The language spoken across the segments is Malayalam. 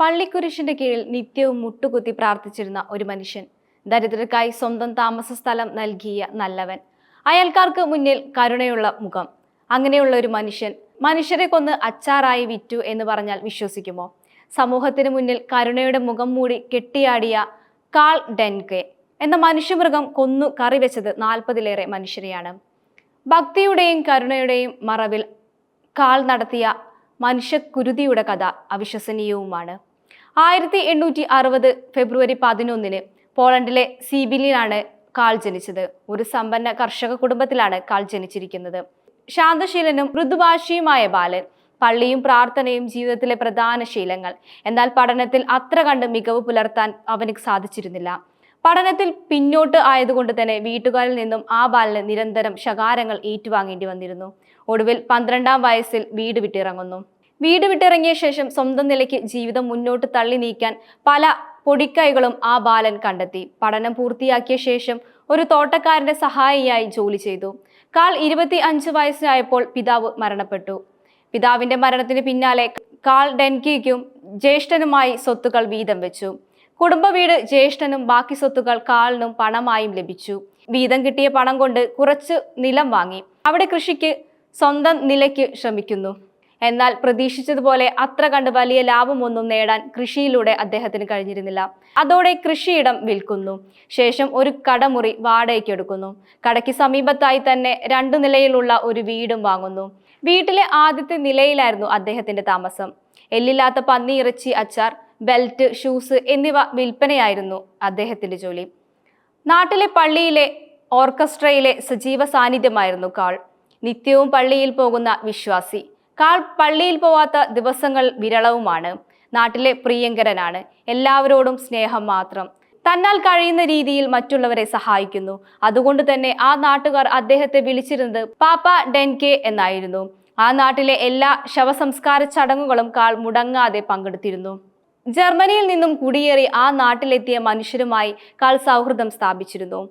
പള്ളിക്കുരിശിന്റെ കീഴിൽ നിത്യവും മുട്ടുകുത്തി പ്രാർത്ഥിച്ചിരുന്ന ഒരു മനുഷ്യൻ ദരിദ്രർക്കായി സ്വന്തം താമസ സ്ഥലം നൽകിയ നല്ലവൻ. അയൽക്കാർക്ക് മുന്നിൽ കരുണയുള്ള മുഖം. അങ്ങനെയുള്ള ഒരു മനുഷ്യൻ മനുഷ്യരെ കൊന്ന് അച്ചാറായി വിറ്റു എന്ന് പറഞ്ഞാൽ വിശ്വസിക്കുമോ? സമൂഹത്തിന് മുന്നിൽ കരുണയുടെ മുഖം മൂടി കെട്ടിയാടിയ കാൾ ഡെൻകെ എന്ന മനുഷ്യമൃഗം കൊന്നു കറി വെച്ചത് നാൽപ്പതിലേറെ മനുഷ്യരെയാണ്. ഭക്തിയുടെയും കരുണയുടെയും മറവിൽ കാൾ നടത്തിയ മനുഷ്യക്കുരുതിയുടെ കഥ അവിശ്വസനീയവുമാണ്. ആയിരത്തി എണ്ണൂറ്റി അറുപത് ഫെബ്രുവരി പതിനൊന്നിന് പോളണ്ടിലെ സീബിലിലാണ് കാൾ ജനിച്ചത്. ഒരു സമ്പന്ന കർഷക കുടുംബത്തിലാണ് കാൾ ജനിച്ചിരിക്കുന്നത്. ശാന്തശീലനും മൃദുഭാഷിയുമായ ബാലൻ പള്ളിയും പ്രാർത്ഥനയും ജീവിതത്തിലെ പ്രധാന ശീലങ്ങൾ. എന്നാൽ പഠനത്തിൽ അത്ര കണ്ട് മികവ് പുലർത്താൻ അവന് സാധിച്ചിരുന്നില്ല. പഠനത്തിൽ പിന്നോട്ട് ആയതുകൊണ്ട് തന്നെ വീട്ടുകാരിൽ നിന്നും ആ ബാലന് നിരന്തരം ശകാരങ്ങൾ ഏറ്റുവാങ്ങേണ്ടി വന്നിരുന്നു. ഒടുവിൽ പന്ത്രണ്ടാം വയസ്സിൽ വീട് വിട്ടിറങ്ങുന്നു. വീട് വിട്ടിറങ്ങിയ ശേഷം സ്വന്തം നിലയ്ക്ക് ജീവിതം മുന്നോട്ട് തള്ളി നീക്കാൻ പല പൊടിക്കൈകളും ആ ബാലൻ കണ്ടെത്തി. പഠനം പൂർത്തിയാക്കിയ ശേഷം ഒരു തോട്ടക്കാരന്റെ സഹായിയായി ജോലി ചെയ്തു. കാൾ ഇരുപത്തി അഞ്ച് വയസ്സായപ്പോൾ പിതാവ് മരണപ്പെട്ടു. പിതാവിന്റെ മരണത്തിന് പിന്നാലെ കാൾ ഡെൻകിക്കും ജ്യേഷ്ഠനുമായി സ്വത്തുക്കൾ വീതം വെച്ചു. കുടുംബ വീട് ജ്യേഷ്ഠനും ബാക്കി സ്വത്തുക്കൾ കാളിനും പണമായും ലഭിച്ചു. വീതം കിട്ടിയ പണം കൊണ്ട് കുറച്ച് നിലം വാങ്ങി. അവിടെ കൃഷിക്ക് സ്വന്തം നിലയ്ക്ക് ശ്രമിക്കുന്നു. എന്നാൽ പ്രതീക്ഷിച്ചതുപോലെ അത്ര കണ്ട് വലിയ ലാഭമൊന്നും നേടാൻ കൃഷിയിലൂടെ അദ്ദേഹത്തിന് കഴിഞ്ഞിരുന്നില്ല. അതോടെ കൃഷിയിടം വിൽക്കുന്നു. ശേഷം ഒരു കടമുറി വാടകയ്ക്ക് എടുക്കുന്നു. കടയ്ക്ക് സമീപത്തായി തന്നെ രണ്ടു നിലയിലുള്ള ഒരു വീടും വാങ്ങുന്നു. വീട്ടിലെ ആദ്യത്തെ നിലയിലായിരുന്നു അദ്ദേഹത്തിന്റെ താമസം. എല്ലില്ലാത്ത പന്നി ഇറച്ചി അച്ചാർ ബെൽറ്റ് ഷൂസ് എന്നിവ വിൽപ്പനയായിരുന്നു അദ്ദേഹത്തിന്റെ ജോലി. നാട്ടിലെ പള്ളിയിലെ ഓർക്കസ്ട്രയിലെ സജീവ സാന്നിധ്യമായിരുന്നു കാൾ. നിത്യവും പള്ളിയിൽ പോകുന്ന വിശ്വാസി. കാൾ പള്ളിയിൽ പോവാത്ത ദിവസങ്ങൾ വിരളവുമാണ്. നാട്ടിലെ പ്രിയങ്കരനാണ്. എല്ലാവരോടും സ്നേഹം മാത്രം. തന്നാൽ കഴിയുന്ന രീതിയിൽ മറ്റുള്ളവരെ സഹായിക്കുന്നു. അതുകൊണ്ട് തന്നെ ആ നാട്ടുകാർ അദ്ദേഹത്തെ വിളിച്ചിരുന്നത് പാപ്പ ഡെൻകെ എന്നായിരുന്നു. ആ നാട്ടിലെ എല്ലാ ശവസംസ്കാര ചടങ്ങുകളും കാൾ മുടങ്ങാതെ പങ്കെടുത്തിരുന്നു. ജർമ്മനിയിൽ നിന്നും കുടിയേറി ആ നാട്ടിലെത്തിയ മനുഷ്യരുമായി കാൾ സൗഹൃദം സ്ഥാപിച്ചിരുന്നു.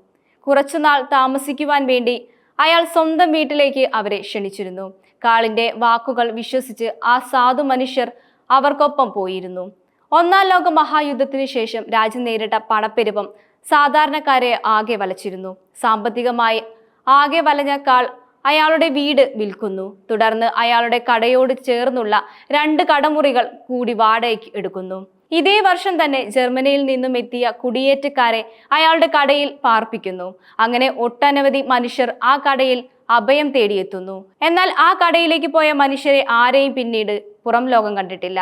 കുറച്ചുനാൾ താമസിക്കുവാൻ വേണ്ടി അയാൾ സ്വന്തം വീട്ടിലേക്ക് അവരെ ക്ഷണിച്ചിരുന്നു. കാളിന്റെ വാക്കുകൾ വിശ്വസിച്ച് ആ സാധു മനുഷ്യർ അവർക്കൊപ്പം പോയിരുന്നു. ഒന്നാം ലോക മഹായുദ്ധത്തിന് ശേഷം രാജ്യം നേരിട്ട പണപ്പെരുപ്പം സാധാരണക്കാരെ ആകെ വലച്ചിരുന്നു. സാമ്പത്തികമായി ആകെ വലഞ്ഞ കാൾ അയാളുടെ വീട് വിൽക്കുന്നു. തുടർന്ന് അയാളുടെ കടയോട് ചേർന്നുള്ള രണ്ട് കടമുറികൾ കൂടി വാടകയ്ക്ക് എടുക്കുന്നു. ഇതേ വർഷം തന്നെ ജർമ്മനിയിൽ നിന്നും എത്തിയ കുടിയേറ്റക്കാരെ അയാളുടെ കടയിൽ പാർപ്പിക്കുന്നു. അങ്ങനെ ഒട്ടനവധി മനുഷ്യർ ആ കടയിൽ അഭയം തേടിയെത്തുന്നു. എന്നാൽ ആ കടയിലേക്ക് പോയ മനുഷ്യരെ ആരെയും പിന്നീട് പുറം ലോകം കണ്ടിട്ടില്ല.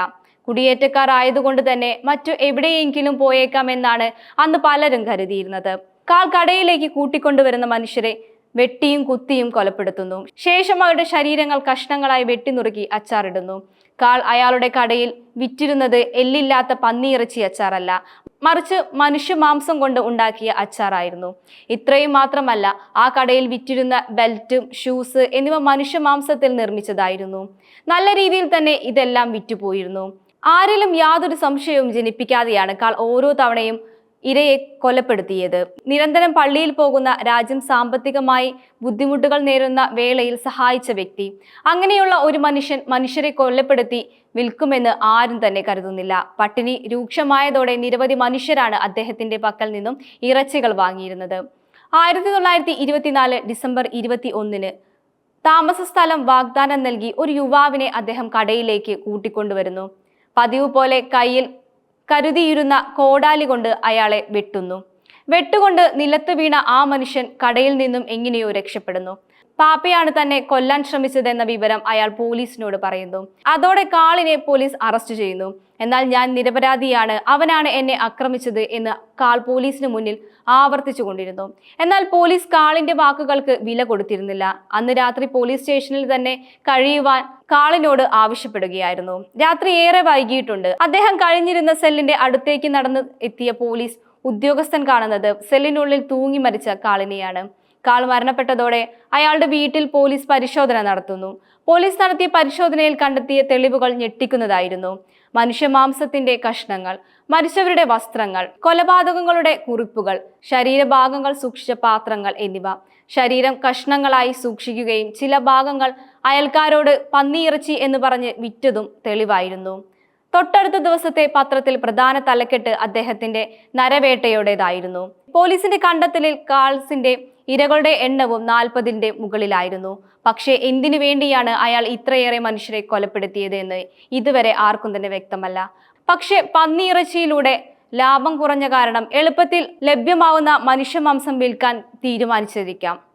കുടിയേറ്റക്കാർ ആയതുകൊണ്ട് തന്നെ മറ്റു എവിടെയെങ്കിലും പോയേക്കാമെന്നാണ് അന്ന് പലരും കരുതിയിരുന്നത്. കാൽ കടയിലേക്ക് കൂട്ടിക്കൊണ്ടുവരുന്ന മനുഷ്യരെ വെട്ടിയും കുത്തിയും കൊലപ്പെടുത്തുന്നു. ശേഷം അവരുടെ ശരീരങ്ങൾ കഷ്ണങ്ങളായി വെട്ടിനുറുക്കി അച്ചാറിടുന്നു. കാൾ അയാളുടെ കടയിൽ വിറ്റിരുന്നത് എല്ലില്ലാത്ത പന്നിയിറച്ചി അച്ചാറല്ല. മറിച്ച് മനുഷ്യ മാംസം കൊണ്ട് ഉണ്ടാക്കിയ അച്ചാറായിരുന്നു. ഇത്രയും മാത്രമല്ല ആ കടയിൽ വിറ്റിരുന്ന ബെൽറ്റും ഷൂസ് എന്നിവ മനുഷ്യ മാംസത്തിൽ നിർമ്മിച്ചതായിരുന്നു. നല്ല രീതിയിൽ തന്നെ ഇതെല്ലാം വിറ്റുപോയിരുന്നു. ആരിലും യാതൊരു സംശയവും ജനിപ്പിക്കാതെയാണ് കാൾ ഓരോ തവണയും ഇരയെ കൊലപ്പെടുത്തിയത്. നിരന്തരം പള്ളിയിൽ പോകുന്ന രാജ്യം സാമ്പത്തികമായി ബുദ്ധിമുട്ടുകൾ നേരുന്ന വേളയിൽ സഹായിച്ച വ്യക്തി. അങ്ങനെയുള്ള ഒരു മനുഷ്യൻ മനുഷ്യരെ കൊല്ലപ്പെടുത്തി വിൽക്കുമെന്ന് ആരും തന്നെ കരുതുന്നില്ല. പട്ടിണി രൂക്ഷമായതോടെ നിരവധി മനുഷ്യരാണ് അദ്ദേഹത്തിന്റെ പക്കൽ നിന്നും ഇറച്ചികൾ വാങ്ങിയിരുന്നത്. ആയിരത്തി തൊള്ളായിരത്തി ഇരുപത്തിനാല് ഡിസംബർ ഇരുപത്തി ഒന്നിന് താമസ സ്ഥലം വാഗ്ദാനം നൽകി ഒരു യുവാവിനെ അദ്ദേഹം കടയിലേക്ക് കൂട്ടിക്കൊണ്ടുവരുന്നു. പതിവ് പോലെ കയ്യിൽ കരുതിയിരുന്ന കോടാലി കൊണ്ട് അയാളെ വെട്ടുന്നു. വെട്ടുകൊണ്ട് നിലത്ത് വീണ ആ മനുഷ്യൻ കടയിൽ നിന്നും എങ്ങനെയോ രക്ഷപ്പെടുന്നു. പാപ്പയാണ് തന്നെ കൊല്ലാൻ ശ്രമിച്ചതെന്ന വിവരം അയാൾ പോലീസിനോട് പറയുന്നു. അതോടെ കാളിനെ പോലീസ് അറസ്റ്റ് ചെയ്യുന്നു. എന്നാൽ ഞാൻ നിരപരാധിയാണ് അവനാണ് എന്നെ ആക്രമിച്ചത് എന്ന് കാൾ പോലീസിന് മുന്നിൽ ആവർത്തിച്ചു കൊണ്ടിരുന്നു. എന്നാൽ പോലീസ് കാളിന്റെ വാക്കുകൾക്ക് വില കൊടുത്തിരുന്നില്ല. അന്ന് രാത്രി പോലീസ് സ്റ്റേഷനിൽ തന്നെ കഴിയുവാൻ കാളിനോട് ആവശ്യപ്പെടുകയായിരുന്നു. രാത്രി ഏറെ വൈകിയിട്ടുണ്ട്. അദ്ദേഹം കഴിഞ്ഞിരുന്ന സെല്ലിന്റെ അടുത്തേക്ക് നടന്ന് എത്തിയ പോലീസ് ഉദ്യോഗസ്ഥൻ കാണുന്നത് സെല്ലിനുള്ളിൽ തൂങ്ങി മരിച്ച കാളിനെയാണ്. കാൾ മരണപ്പെട്ടതോടെ അയാളുടെ വീട്ടിൽ പോലീസ് പരിശോധന നടത്തുന്നു. പോലീസ് നടത്തിയ പരിശോധനയിൽ കണ്ടെത്തിയ തെളിവുകൾ ഞെട്ടിക്കുന്നതായിരുന്നു. മനുഷ്യമാംസത്തിന്റെ കഷ്ണങ്ങൾ മരിച്ചവരുടെ വസ്ത്രങ്ങൾ കൊലപാതകങ്ങളുടെ കുറിപ്പുകൾ ശരീരഭാഗങ്ങൾ സൂക്ഷിച്ച പാത്രങ്ങൾ എന്നിവ. ശരീരം കഷ്ണങ്ങളായി സൂക്ഷിക്കുകയും ചില ഭാഗങ്ങൾ അയൽക്കാരോട് പന്നിയിറച്ചി എന്ന് പറഞ്ഞ് വിറ്റതും തെളിവായിരുന്നു. തൊട്ടടുത്ത ദിവസത്തെ പത്രത്തിൽ പ്രധാന തലക്കെട്ട് അദ്ദേഹത്തിന്റെ നരവേട്ടയുടേതായിരുന്നു. പോലീസിന്റെ കണ്ടെത്തലിൽ കാൾസിന്റെ ഇരകളുടെ എണ്ണവും നാൽപ്പതിന്റെ മുകളിലായിരുന്നു. പക്ഷേ എന്തിനു വേണ്ടിയാണ് അയാൾ ഇത്രയേറെ മനുഷ്യരെ കൊലപ്പെടുത്തിയത് എന്ന് ഇതുവരെ ആർക്കും തന്നെ വ്യക്തമല്ല. പക്ഷേ പന്നിയിറച്ചിയിലൂടെ ലാഭം കുറഞ്ഞ കാരണം എളുപ്പത്തിൽ ലഭ്യമാവുന്ന മനുഷ്യമാംസം വിൽക്കാൻ തീരുമാനിച്ചിരിക്കാം.